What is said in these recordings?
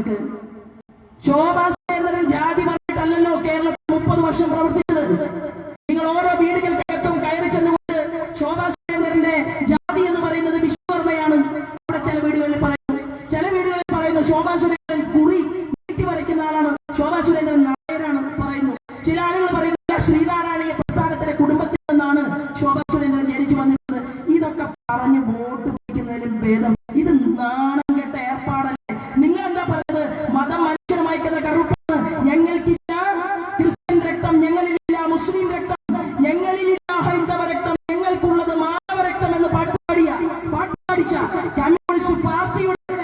നിങ്ങൾക്ക് ശോഭാ കമ്മ്യൂണിസ്റ്റ് പാർട്ടിയുടെ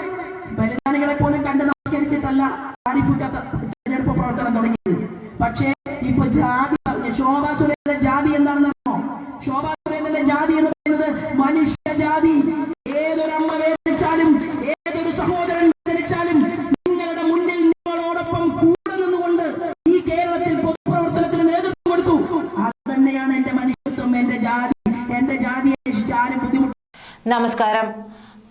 ബലിദാനികളെ പോലും കണ്ട് നമസ്കരിച്ചിട്ടല്ല ആരിഫിക്കാത്ത തെരഞ്ഞെടുപ്പ് പ്രവർത്തനം തുടങ്ങിയത്. പക്ഷേ ഇപ്പൊ ജാതി പറഞ്ഞു ശോഭാ സുരേന്ദ്രൻ ജാതി എന്താണെന്ന് ശോഭാ സുരേന്ദ്രന്റെ ജാതി എന്ന് പറയുന്നത് മനുഷ്യ ജാതി. ഏതൊരമ്മ വേദനിച്ചാലും ഏതൊരു സഹോദരൻ വേദനിച്ചാലും നിങ്ങളുടെ മുന്നിൽ നിങ്ങളോടൊപ്പം കൂടെ നിന്നുകൊണ്ട് ഈ കേരളത്തിൽ പൊതുപ്രവർത്തനത്തിന് നേതൃത്വം കൊടുത്തു. അത് തന്നെയാണ് എന്റെ മനുഷ്യത്വം എന്റെ ജാതി. എന്റെ ജാതി അന്വേഷിച്ച് ആരും ബുദ്ധിമുട്ട് നമസ്കാരം.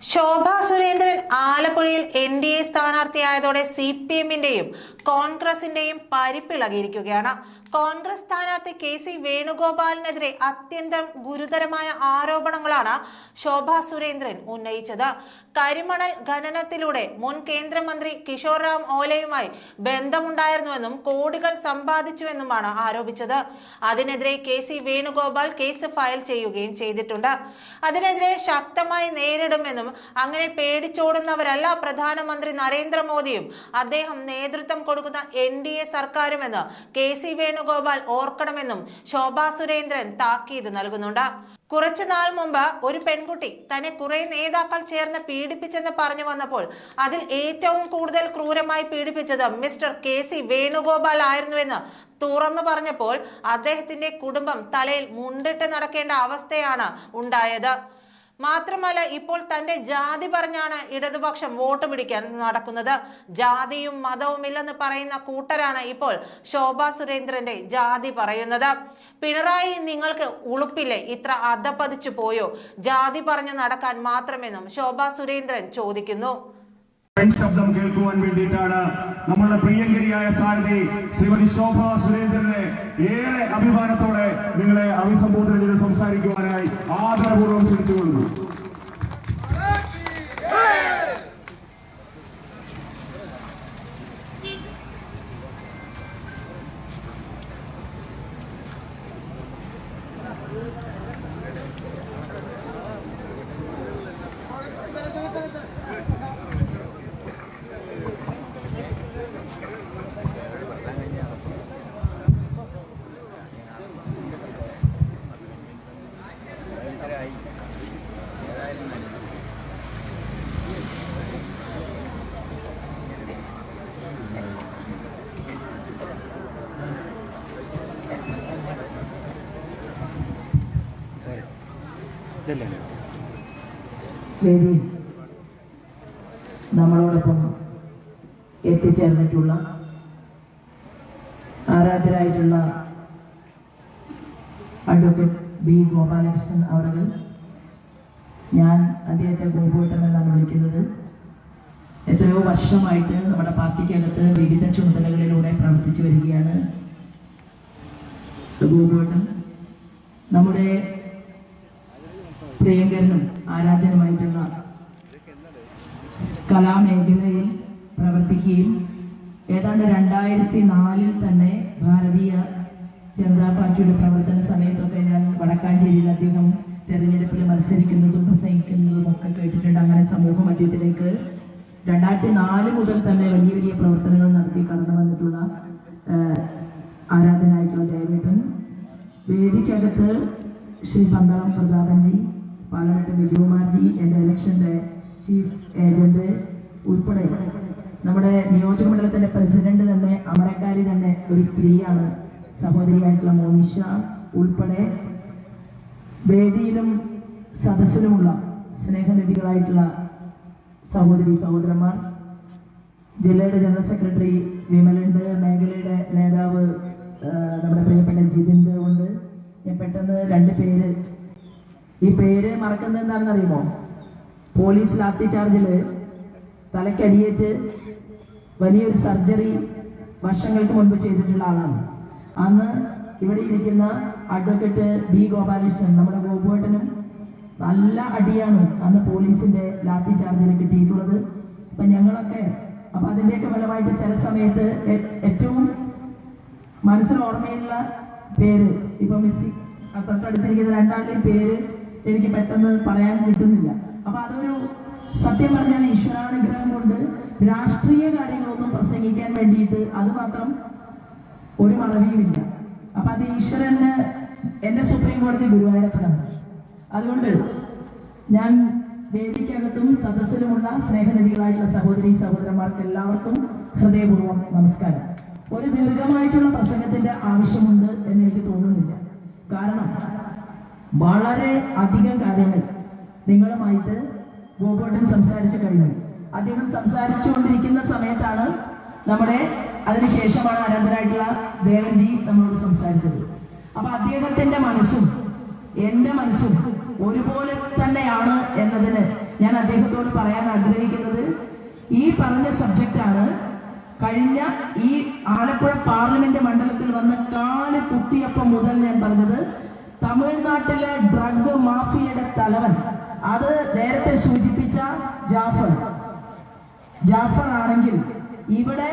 ശോഭ സുരേന്ദ്രൻ ആലപ്പുഴയിൽ എൻ ഡി എ സ്ഥാനാർത്ഥിയായതോടെ സി പി എമ്മിന്റെയും കോൺഗ്രസിന്റെയും പരിപ്പിളകിയിരിക്കുകയാണ്. കോൺഗ്രസ് സ്ഥാനാർത്ഥി കെ സി വേണുഗോപാലിനെതിരെ അത്യന്തം ഗുരുതരമായ ആരോപണങ്ങളാണ് ശോഭ സുരേന്ദ്രൻ ഉന്നയിച്ചത്. കരിമണൽ ഖനനത്തിലൂടെ മുൻ കേന്ദ്രമന്ത്രി കിഷോർ റാം ഓലയുമായി ബന്ധമുണ്ടായിരുന്നുവെന്നും കോടികൾ സമ്പാദിച്ചുവെന്നുമാണ് ആരോപിച്ചത്. അതിനെതിരെ K C Venugopal case file ചെയ്യുകയും ചെയ്തിട്ടുണ്ട്. അതിനെതിരെ ശക്തമായി നേരിടുമെന്നും അങ്ങനെ പേടിച്ചോടുന്നവരല്ല പ്രധാനമന്ത്രി നരേന്ദ്രമോദിയും. അദ്ദേഹം നേതൃത്വം കൊടുക്കുന്ന എൻ ഡി എ സർക്കാരുമെന്ന് കെ സി വേണുഗോപാൽ ഓർക്കണമെന്നും ശോഭാ സുരേന്ദ്രൻ താക്കീത് നൽകുന്നുണ്ട്. കുറച്ചു നാൾ മുമ്പ് ഒരു പെൺകുട്ടി തന്നെ കുറെ നേതാക്കൾ ചേർന്ന് പീഡിപ്പിച്ചെന്ന് പറഞ്ഞു വന്നപ്പോൾ അതിൽ ഏറ്റവും കൂടുതൽ ക്രൂരമായി പീഡിപ്പിച്ചത് മിസ്റ്റർ കെ സി വേണുഗോപാൽ ആയിരുന്നുവെന്ന് തുറന്നു പറഞ്ഞപ്പോൾ അദ്ദേഹത്തിന്റെ കുടുംബം തലയിൽ മുണ്ടിട്ട് നടക്കേണ്ട അവസ്ഥയാണ് ഉണ്ടായത്. മാത്രമല്ല ഇപ്പോൾ തന്റെ ജാതി പറഞ്ഞാണ് ഇടതുപക്ഷം വോട്ട് പിടിക്കാൻ നടക്കുന്നത്. ജാതിയും മതവും ഇല്ലെന്ന് പറയുന്ന കൂട്ടരാണ് ഇപ്പോൾ ശോഭ സുരേന്ദ്രന്റെ ജാതി പറയുന്നത്. പിണറായി നിങ്ങൾക്ക് ഉളുപ്പില്ലേ? ഇത്ര അധപ്പതിച്ചു പോയോ? ജാതി പറഞ്ഞു നടക്കാൻ മാത്രമെന്നും ശോഭാ സുരേന്ദ്രൻ ചോദിക്കുന്നു. ശബ്ദം കേൾക്കുവാൻ വേണ്ടിയിട്ടാണ് നമ്മളുടെ പ്രിയങ്കരിയായ സാരഥി ശ്രീമതി ശോഭ സുരേന്ദ്രനെ ഏറെ അഭിമാനത്തോടെ നിങ്ങളെ അഭിസംബോധന ചെയ്ത് സംസാരിക്കുവാനായി ആദരപൂർവം ക്ഷണിച്ചുകൊള്ളുന്നു. വേദി നമ്മളോടൊപ്പം എത്തിച്ചേർന്നിട്ടുള്ള ആരാധ്യരായിട്ടുള്ള അഡ്വക്കേറ്റ് ബി ഗോപാലകൃഷ്ണൻ അവറുകൾ. ഞാൻ അദ്ദേഹത്തെ ഗോപോട്ടൻ എന്നാണ് വിളിക്കുന്നത്. എത്രയോ വർഷമായിട്ട് നമ്മുടെ പാർട്ടിക്കകത്ത് വിവിധ ചുമതലകളിലൂടെ പ്രവർത്തിച്ചു വരികയാണ് ഗോപോട്ടൻ നമ്മുടെ പ്രിയങ്കരനും ആരാധനമായിട്ടുള്ള കലാമേഖലയിൽ പ്രവർത്തിക്കുകയും ഏതാണ്ട് രണ്ടായിരത്തി നാലിൽ തന്നെ ഭാരതീയ ജനതാ പാർട്ടിയുടെ പ്രവർത്തന സമയത്തൊക്കെ ഞാൻ വടക്കാഞ്ചേരിയിൽ അദ്ദേഹം തെരഞ്ഞെടുപ്പിൽ മത്സരിക്കുന്നതും പ്രസംഗിക്കുന്നതും ഒക്കെ കേട്ടിട്ടുണ്ട്. അങ്ങനെ സമൂഹ മധ്യത്തിലേക്ക് രണ്ടായിരത്തി നാല് മുതൽ തന്നെ വലിയ വലിയ പ്രവർത്തനങ്ങൾ നടത്തി കടന്നു വന്നിട്ടുള്ള ആരാധനായിട്ടുള്ള ദേവേട്ടൻ വേദിക്കകത്ത് ശ്രീ പന്തളം പ്രതാപൻജി പാലക്കാട്ട് വിജയകുമാർജി എന്റെ ഇലക്ഷന്റെ ചീഫ് ഏജന്റ് ഉൾപ്പെടെ. നമ്മുടെ നിയോജക മണ്ഡലത്തിന്റെ പ്രസിഡന്റ് തന്നെ അമരക്കാരി തന്നെ ഒരു സ്ത്രീയാണ്. സഹോദരിയായിട്ടുള്ള മോനിഷ ഉൾപ്പെടെ വേദിയിലും സദസ്സിലുമുള്ള സ്നേഹനിധികളായിട്ടുള്ള സഹോദരി സഹോദരന്മാർ ജില്ലയുടെ ജനറൽ സെക്രട്ടറി വിമലുണ്ട് മേഖലയുടെ നേതാവ് നമ്മുടെ പ്രിയപ്പെട്ട ജിതിന്റെ ഉണ്ട്. ഞാൻ പെട്ടെന്ന് രണ്ട് പേര് ഈ പേര് മറക്കുന്നത് എന്താണെന്ന് അറിയുമോ പോലീസ് ലാത്തി ചാർജിൽ തലക്കടിയേറ്റ് വലിയൊരു സർജറി വർഷങ്ങൾക്ക് മുൻപ് ചെയ്തിട്ടുള്ള ആളാണ്. അന്ന് ഇവിടെ ഇരിക്കുന്ന അഡ്വക്കേറ്റ് ബി ഗോപാലകൃഷ്ണൻ നമ്മുടെ ഗോപുവേട്ടനും നല്ല അടിയാണ് അന്ന് പോലീസിന്റെ ലാത്തി ചാർജിൽ കിട്ടിയിട്ടുള്ളത്. അപ്പൊ ഞങ്ങളൊക്കെ അപ്പൊ അതിന്റെയൊക്കെ ഫലമായിട്ട് ചില സമയത്ത് ഏറ്റവും മനസ്സിൽ ഓർമ്മയുള്ള പേര് ഇപ്പൊ മിസ്സി തൊട്ടടുത്തിരിക്കുന്ന രണ്ടാളുടെയും പേര് എനിക്ക് പെട്ടെന്ന് പറയാൻ കിട്ടുന്നില്ല. അപ്പൊ അതൊരു സത്യം പറഞ്ഞാൽ ഈശ്വരാനുഗ്രഹം കൊണ്ട് രാഷ്ട്രീയ കാര്യങ്ങളൊന്നും പ്രസംഗിക്കാൻ വേണ്ടിയിട്ട് അത് മാത്രം ഒരു മറവിയുമില്ല. അപ്പൊ അത് ഈശ്വരന് എന്റെ സുപ്രീം കോടതി ഗുരുവായൂരപ്പനാണ്. അതുകൊണ്ട് ഞാൻ വേദിക്കകത്തും സദസ്സിലുമുള്ള സ്നേഹനിധികളായിട്ടുള്ള സഹോദരി സഹോദരന്മാർക്ക് എല്ലാവർക്കും ഹൃദയപൂർവം നമസ്കാരം. ഒരു ദീർഘമായിട്ടുള്ള പ്രസംഗത്തിന്റെ ആവശ്യമുണ്ട് എന്ന് എനിക്ക് തോന്നുന്നില്ല. കാരണം വളരെ അധികം കാര്യങ്ങൾ നിങ്ങളുമായിട്ട് ഗോപോട്ടൻ സംസാരിച്ചു കഴിഞ്ഞു. അദ്ദേഹം സംസാരിച്ചുകൊണ്ടിരിക്കുന്ന സമയത്താണ് നമ്മുടെ അതിനുശേഷമാണ് ആരാധനായിട്ടുള്ള ദേവൻജി നമ്മളോട് സംസാരിച്ചത്. അപ്പൊ അദ്ദേഹത്തിന്റെ മനസ്സും എന്റെ മനസ്സും ഒരുപോലെ തന്നെയാണ് എന്നതിന് ഞാൻ അദ്ദേഹത്തോട് പറയാൻ ആഗ്രഹിക്കുന്നത്. ഈ പറഞ്ഞ സബ്ജക്റ്റാണ് കഴിഞ്ഞ ഈ ആലപ്പുഴ പാർലമെന്റ് മണ്ഡലത്തിൽ വന്ന കാൽ കുത്തിയപ്പം മുതൽ ഞാൻ പറഞ്ഞത് തമിഴ്നാട്ടിലെ ഡ്രഗ് മാഫിയയുടെ തലവൻ. അത് നേരത്തെ സൂചിപ്പിച്ച ജാഫർ. ജാഫർ ആണെങ്കിൽ ഇവിടെ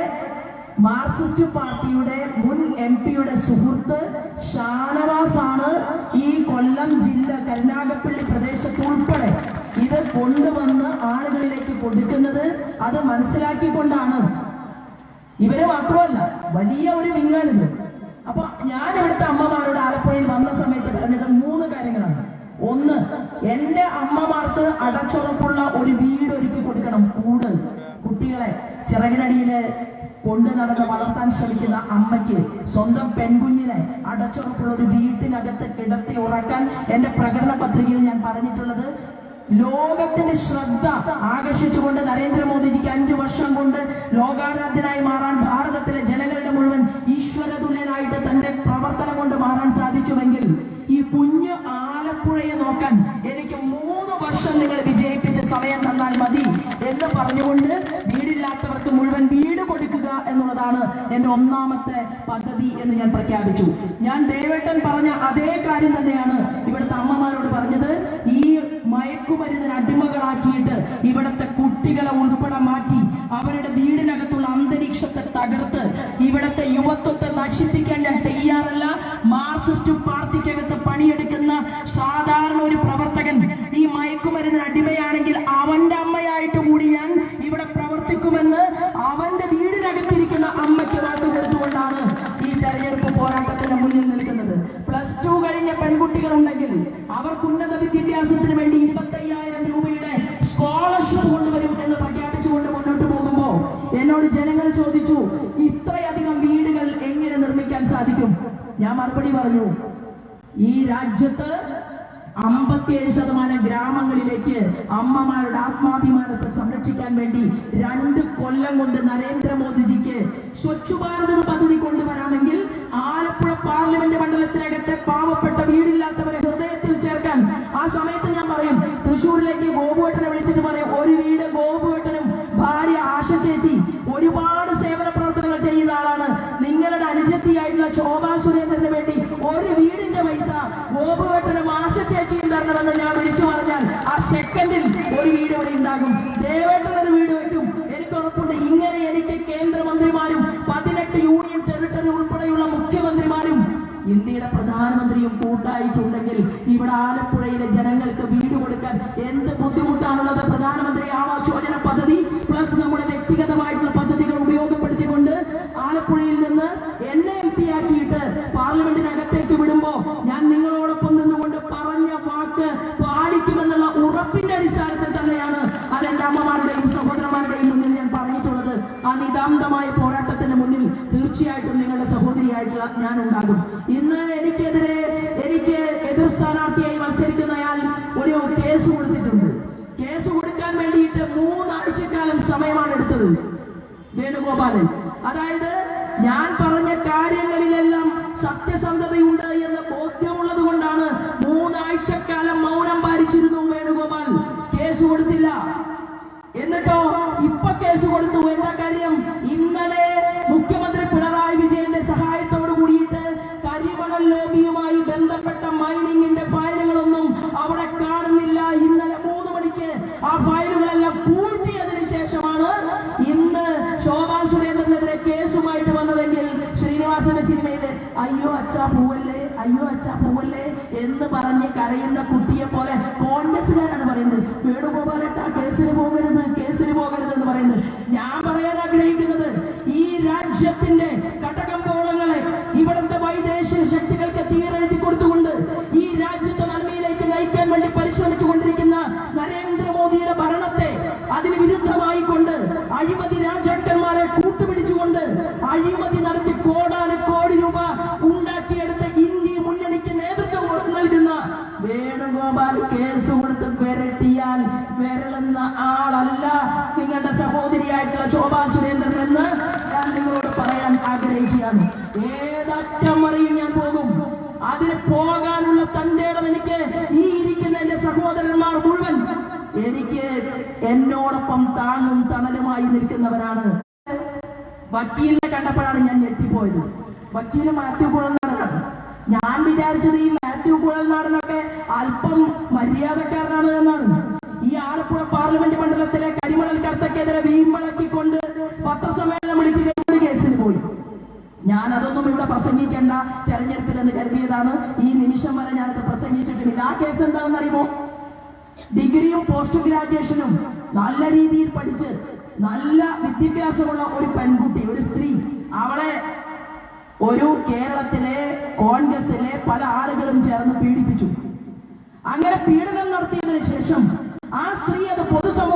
മാർക്സിസ്റ്റ് പാർട്ടിയുടെ മുൻ എം പിയുടെ സുഹൃത്ത് ഷാനവാസ് ആണ് ഈ കൊല്ലം ജില്ല കരുനാഗപ്പള്ളി പ്രദേശത്ത് ഉൾപ്പെടെ ഇത് കൊണ്ടുവന്ന് ആളുകളിലേക്ക് കൊടുക്കുന്നത്. അത് മനസ്സിലാക്കിക്കൊണ്ടാണ്. ഇവർ മാത്രമല്ല വലിയ ഒരു വിങ്ങാണിത് ഞാൻ ഇവിടുത്തെ അമ്മമാരോട് ആലപ്പുഴയിൽ വന്ന സമയത്ത് പറഞ്ഞത് മൂന്ന് കാര്യങ്ങളാണ്. ഒന്ന് എന്റെ അമ്മമാർക്ക് അടച്ചുറപ്പുള്ള ഒരു വീട് ഒരുക്കി കൊടുക്കണം. കൂട് കുട്ടികളെ ചിറകിനടിയിൽ കൊണ്ടു നടന്ന് വളർത്താൻ ശ്രമിക്കുന്ന അമ്മയ്ക്ക് സ്വന്തം പെൺകുഞ്ഞിനെ അടച്ചുറപ്പുള്ള ഒരു വീട്ടിനകത്ത് കിടത്തി ഉറക്കാൻ എന്റെ പ്രകടന പത്രികയിൽ ഞാൻ പറഞ്ഞിട്ടുള്ളത് ലോകത്തിന്റെ ശ്രദ്ധ ആകർഷിച്ചുകൊണ്ട് നരേന്ദ്രമോദിജിക്ക് അഞ്ചു വർഷം കൊണ്ട് ലോകാരാധ്യനായി മാറാൻ ഭാരതത്തിലെ ജനങ്ങളുടെ മുഴുവൻ ഈശ്വരതുല്യനായിട്ട് തന്റെ പ്രവർത്തനം കൊണ്ട് മാറാൻ സാധിച്ചുവെങ്കിൽ ഈ കുഞ്ഞു ആലപ്പുഴയെ നോക്കാൻ എനിക്ക് മൂന്ന് വർഷം നിങ്ങൾ വിജയിപ്പിച്ച സമയം തന്നാൽ മതി എന്ന് പറഞ്ഞുകൊണ്ട് വീടില്ലാത്തവർക്ക് മുഴുവൻ വീട് കൊടുക്കുക എന്നുള്ളതാണ് എന്റെ ഒന്നാമത്തെ പദ്ധതി എന്ന് ഞാൻ പ്രഖ്യാപിച്ചു. ഞാൻ ദേവേട്ടൻ പറഞ്ഞ അതേ കാര്യം തന്നെയാണ് ഇവിടുത്തെ അമ്മമാരോട് പറഞ്ഞത്. ഈ മയക്കുമരുന്നിന് അടിമകളാക്കിയിട്ട് ഇവിടുത്തെ കുട്ടികളെ ഉൾപ്പെടെ മാറ്റി അവരുടെ വീടിനകത്തുള്ള അന്തരീക്ഷത്തെ തകർത്ത് ഇവിടുത്തെ യുവത്വത്തെ ആത്മാഭിമാനത്തെ സംരക്ഷിക്കാൻ വേണ്ടി രണ്ട് കൊല്ലം കൊണ്ട് നരേന്ദ്രമോദിജിക്ക് സ്വച്ഛ് ഭാരത് പദ്ധതി പ്ലസ് നമ്മുടെ കൊടുത്തില്ല. എന്നിട്ടോ ഇപ്പൊ കേസ് കൊടുത്തു എന്താ കാര്യം ഇന്നലെ മുഖ്യമന്ത്രി പിണറായി വിജയന്റെ സഹായത്തോട് കൂടിയിട്ട് കരിമണൽ ലോബിയുമായി ബന്ധപ്പെട്ട മൈനിങ്ങിന്റെ ഫയലുകളൊന്നും അവിടെ കാണുന്നില്ല. ഇന്നലെ മൂന്ന് മണിക്ക് ആ ഫയലുകളെല്ലാം പൂഴ്ത്തിയതിനു ശേഷമാണ് ഇന്ന് ശോഭാ സുരേന്ദ്രനെതിരെ കേസുമായിട്ട് വന്നതെങ്കിൽ ശ്രീനിവാസന്റെ സിനിമയിലെ അയ്യോ അച്ഛാ പൂവല്ലേ അയ്യോ അച്ഛാ പൂവല്ലേ എന്ന് പറഞ്ഞ് കരയുന്ന കുട്ടിയെ തള്ളി പരിശോധിച്ചു കൊണ്ടിരിക്കുന്ന നരേന്ദ്രമോദിയുടെ ഭരണത്തെ അതിന് വിരുദ്ധമായിക്കൊണ്ട് അഴിമതി രാജാക്കന്മാരെ കൂട്ടുപിടിച്ചുകൊണ്ട് അഴിമതി അവരോടൊപ്പം താങ്ങും തണലുമായി നിൽക്കുന്നവരാണ്. വക്കീലിനെ കണ്ടപ്പോഴാണ് ഞാൻ ഞെട്ടിപ്പോയത്. വക്കീൽ മാത്യു കുഴൽനാടനാണ്. ഞാൻ വിചാരിച്ചത് ഈ മാത്യു കുഴൽനാടനൊക്കെ അല്പം മര്യാദക്കാരനാണ് എന്നാണ്. ഈ ആലപ്പുഴ പാർലമെന്റ് മണ്ഡലത്തിലെ കരിമണൽ കർത്തക്കെതിരെ വീമ്പഴക്കിക്കൊണ്ട് പത്രസമ്മേളനം വിളിക്കുകയും ഒരു കേസിന് പോയി ഞാൻ അതൊന്നും ഇവിടെ പ്രസംഗിക്കേണ്ട തെരഞ്ഞെടുപ്പിൽ എന്ന് കരുതിയതാണ്. ഈ നിമിഷം വരെ ഞാനത് പ്രസംഗിച്ചിട്ടില്ല. ആ കേസ് എന്താണെന്നറിയുമോ? ഡിഗ്രിയും പോസ്റ്റ് ഗ്രാജുവേഷനും നല്ല രീതിയിൽ പഠിച്ച് നല്ല വിദ്യാഭ്യാസമുള്ള ഒരു പെൺകുട്ടി ഒരു സ്ത്രീ. അവളെ ഒരു കേരളത്തിലെ കോൺഗ്രസിലെ പല ആളുകളും ചേർന്ന് പീഡിപ്പിച്ചു. അങ്ങനെ പീഡനം നടത്തിയതിനു ശേഷം ആ സ്ത്രീ അത് പൊതുസമൂഹം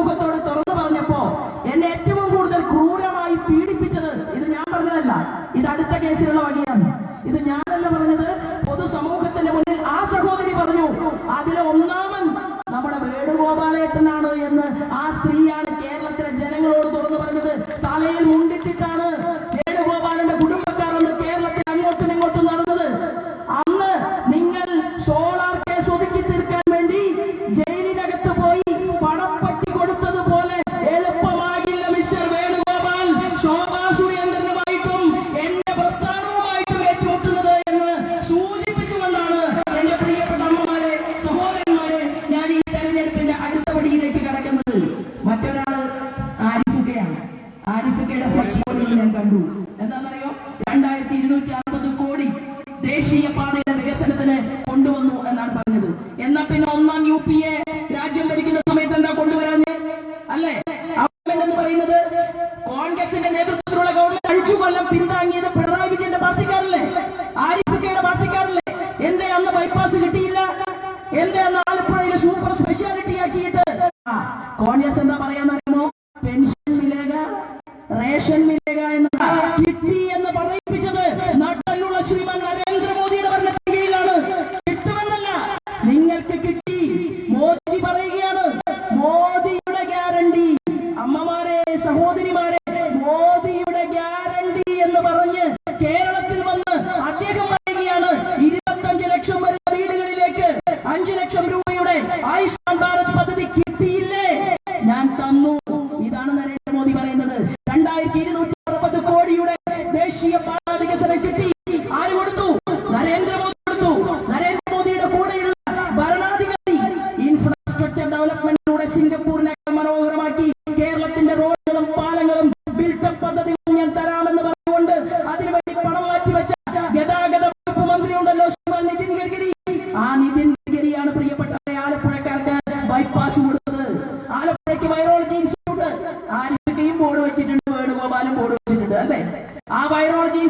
i virology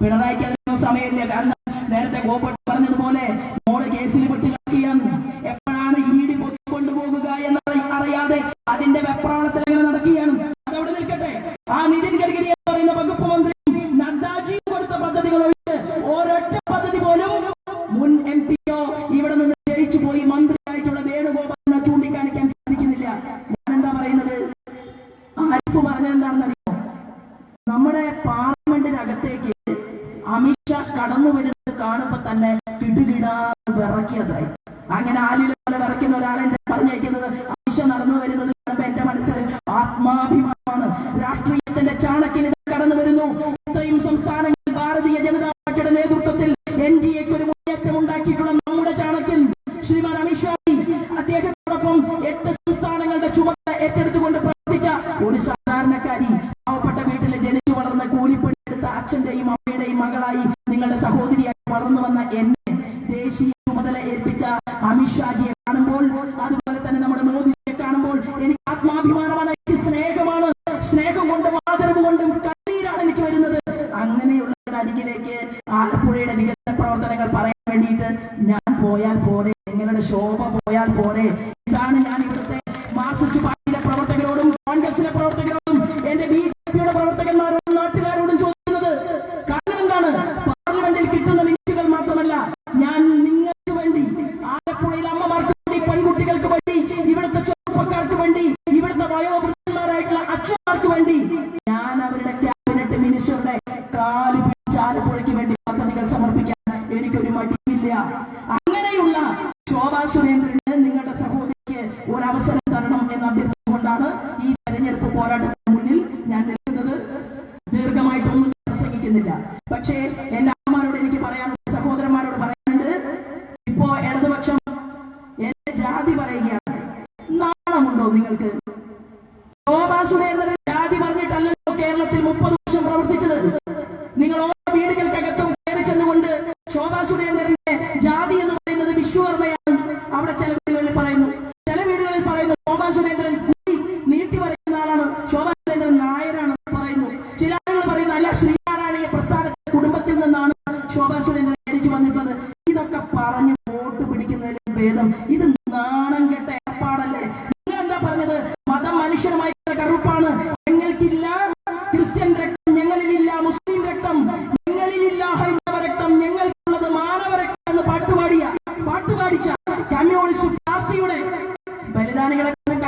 പിണറായിക്ക് അതിനൊന്നും സമയമില്ല. കാരണം നേരത്തെ ഗോപട്ട് പറഞ്ഞതുപോലെ മോൾ കേസിൽ പെട്ടിലാക്കിയാണ് എപ്പോഴാണ് ഈടി ഡി പൊത്തിക്കൊണ്ടുപോകുക എന്നറിയാതെ അതിന്റെ വെപ്രാളത്തിൽ അങ്ങനെ നടക്കുകയാണ്. മനസ്സിനെ പ്രവർത്തിക്കുന്ന നിങ്ങൾക്ക്. ശോഭാ സുരേന്ദ്രൻ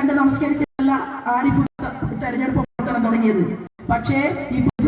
കണ്ട് നമസ്കരിച്ചല്ല ആരിഫ് തെരഞ്ഞെടുപ്പ് പ്രവർത്തനം തുടങ്ങിയത്. പക്ഷേ ഇപ്പോൾ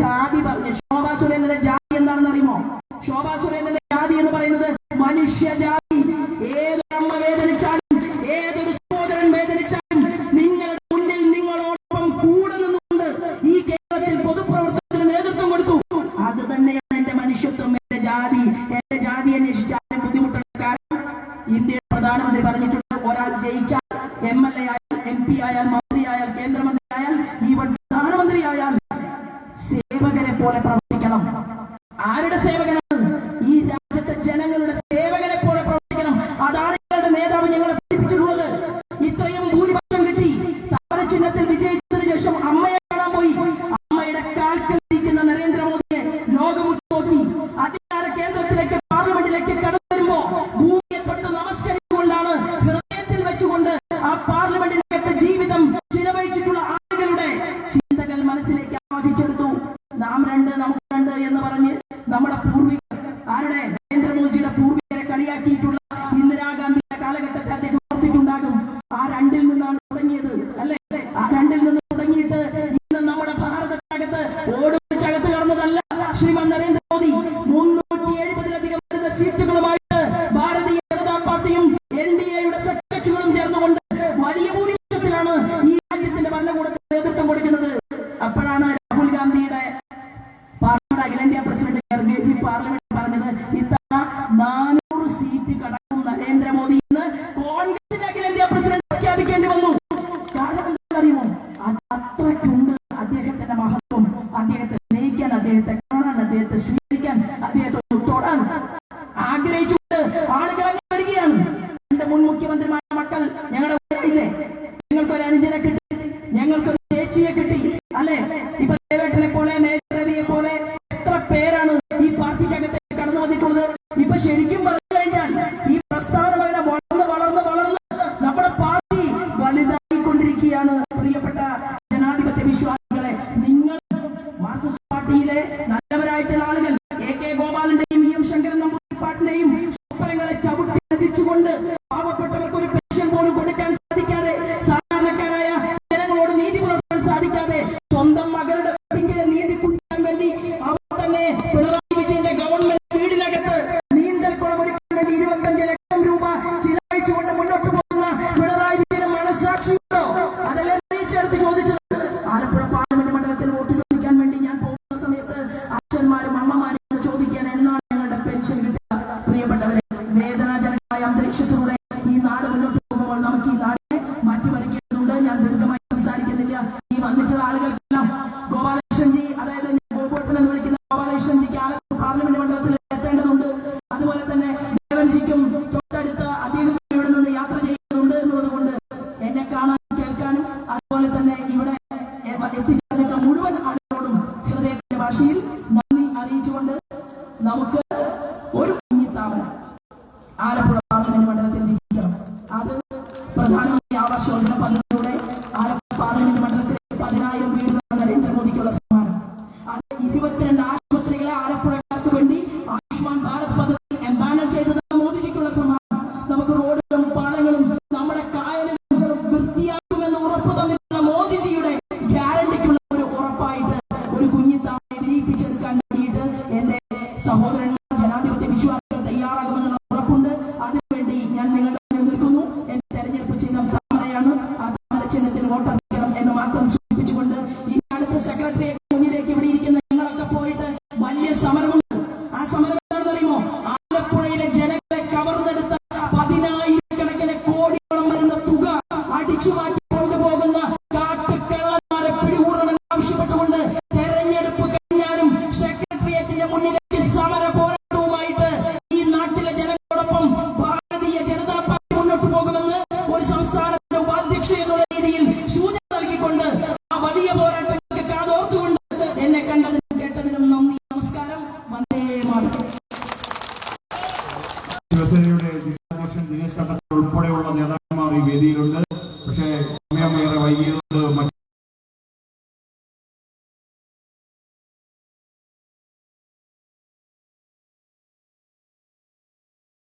ഇപ്പൊ ശരിക്കും